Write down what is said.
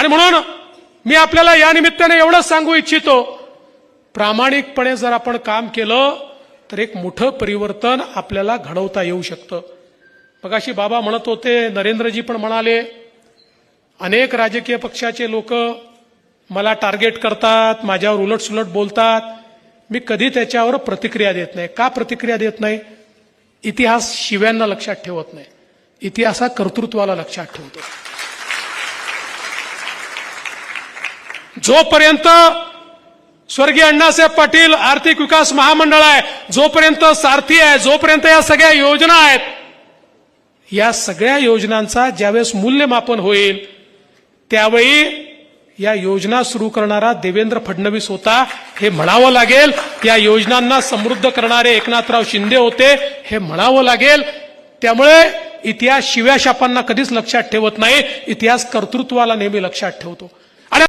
आणि म्हणून मी आपल्याला या निमित्ताने एवढंच सांगू इच्छितो प्रामाणिकपणे जर आपण काम केलं तर एक मोठं परिवर्तन आपल्याला घडवता येऊ शकतं. मगाशी बाबा म्हणत होते नरेंद्रजी पण म्हणाले अनेक राजकीय पक्षाचे लोक मला टार्गेट करतात माझ्यावर उलटसुलट बोलतात. मी कधी त्याच्यावर प्रतिक्रिया देत नाही. का प्रतिक्रिया देत नाही? इतिहास शिव्यांना लक्षात ठेवत नाही. इतिहास हा कर्तृत्वाला लक्षात ठेवतो. जोपर्यंत स्वर्गीय अण्णासाहेब पाटील आर्थिक विकास महामंडळ आहे जोपर्यंत सारथी आहे जोपर्यंत या सगळ्या योजना आहेत या सगळ्या योजनांचा ज्यावेळेस मूल्यमापन होईल त्यावेळी या योजना सुरू करणारा देवेंद्र फडणवीस होता हे म्हणावं लागेल. या योजनांना समृद्ध करणारे एकनाथराव शिंदे होते हे म्हणावं लागेल. त्यामुळे इतिहास शिव्या शापांना कधीच लक्षात ठेवत नाही इतिहास कर्तृत्वाला नेहमी लक्षात ठेवतो.